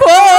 cor.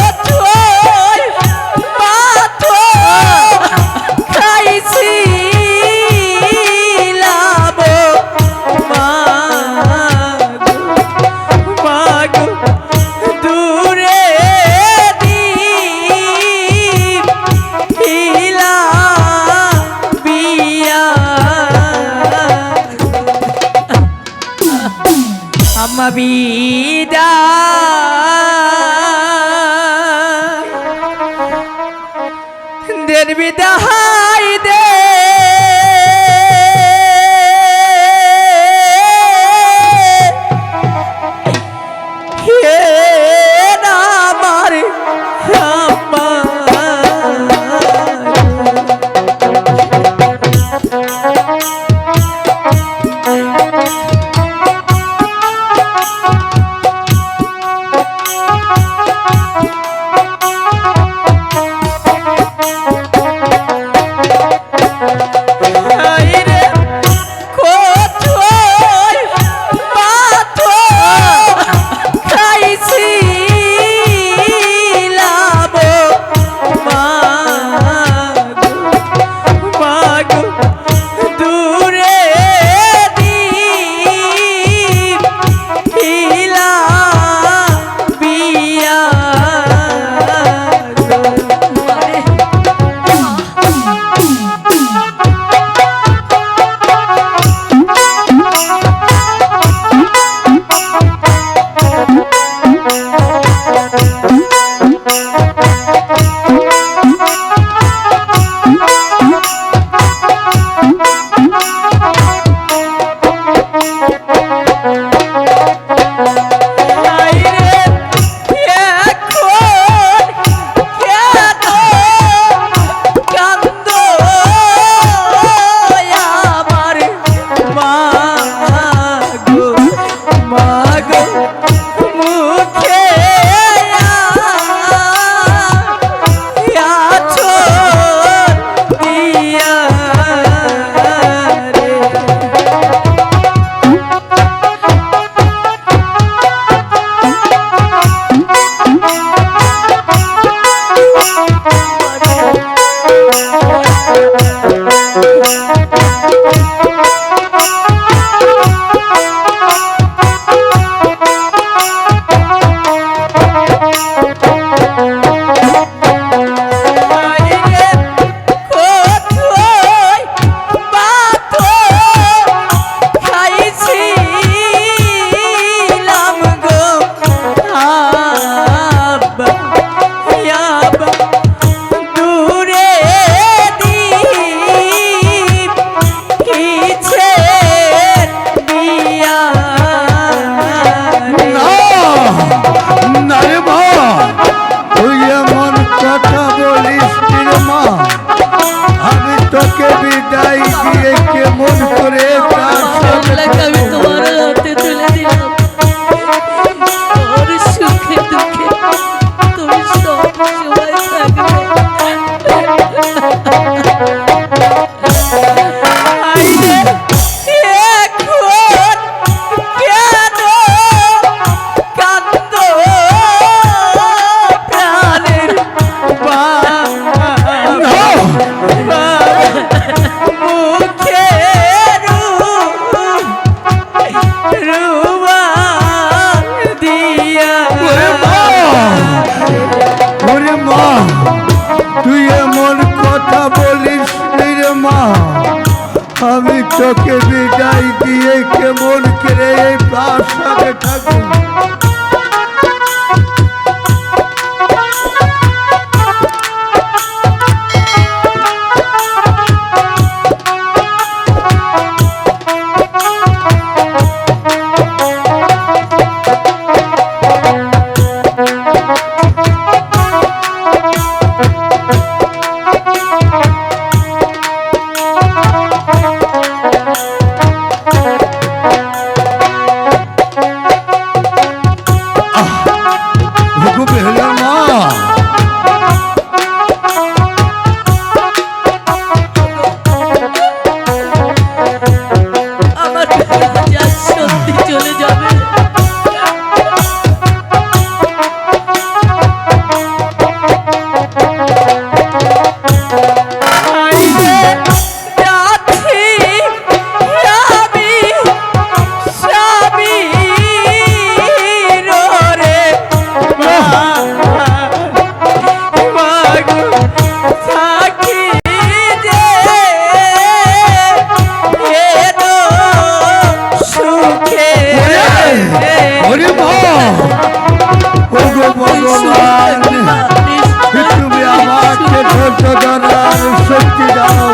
শক্তি দাও।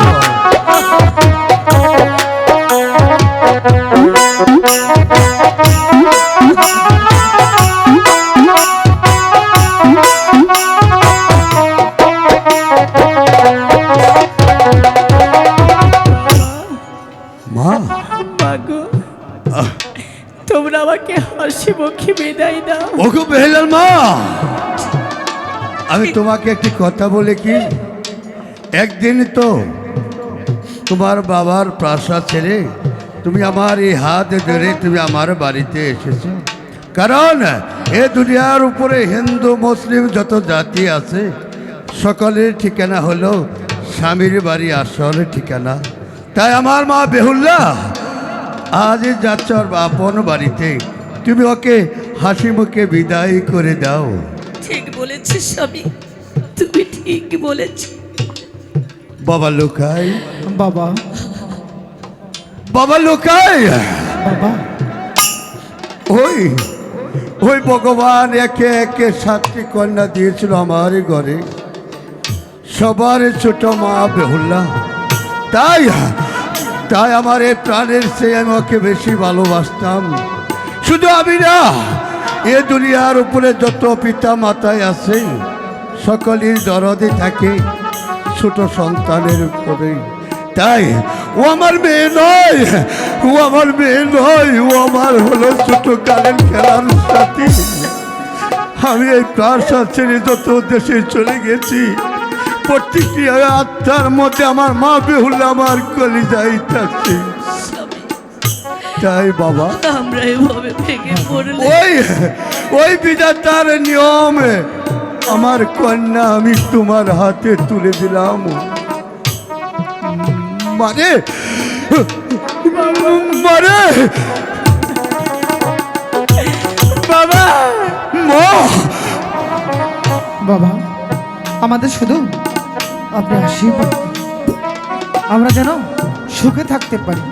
তোমরা আমাকে হাসি মুখে বিদায় দাও। ওগো বেহলাল মা। আমি তোমাকে একটি কথা বলে কি? একদিন তো তোমার বাবার প্রাসাদ ছেড়ে তুমি আমার এই হাত ধরে তুমি আমার বাড়িতে এসেছ। কারণ এ দুনিয়ার উপরে হিন্দু, মুসলিম যত জাতি আছে, সকলের ঠিকানা হলো স্বামীর বাড়ি, আসল ঠিকানা। তাই আমার মা বেহুল্লা আজ যাচ্ছ আপন বাড়িতে। তুমি ওকে হাসি মুখে বিদায় করে দাও। ঠিক বলেছিস স্বামী। তুমি ঠিক বলেছ। বাবা লোকাই। বাবা। বাবা লোকাই। বাবা। ওই ওই ভগবান একে একে সাতটি কন্যা দিয়েছিল আমার ঘরে। সবার ছোট মা বেহুল্লা। তাই তাই আমার এই প্রাণের সে আমি ওকে বেশি ভালোবাসতাম। শুধু আমি না এ দুনিয়ার উপরে যত পিতা মাতায় আছে সকলের দরদে থাকে। ছোট সন্তানের উপরে। তাই ও আমার মেয়ে নয় ও আমার মেয়ে নয় ও আমার হলো ছোট কালের খেলার সাথী। আমি এই প্রাসাদ ছেড়ে যত দেশে চলে গেছি প্রত্যেকটি আত্মার মধ্যে আমার মা বেহুল আমার কলি যাই থাকছে। তাই বাবা ওই ওই বিধাতার নিয়মে আমার কন্যা, আমি তোমার হাতে তুলে দিলাম। মানে মানে বাবা! বাবা, আমাদের শুধু আপনি আশীর্বাদ। আমরা যেন সুখে থাকতে পারি।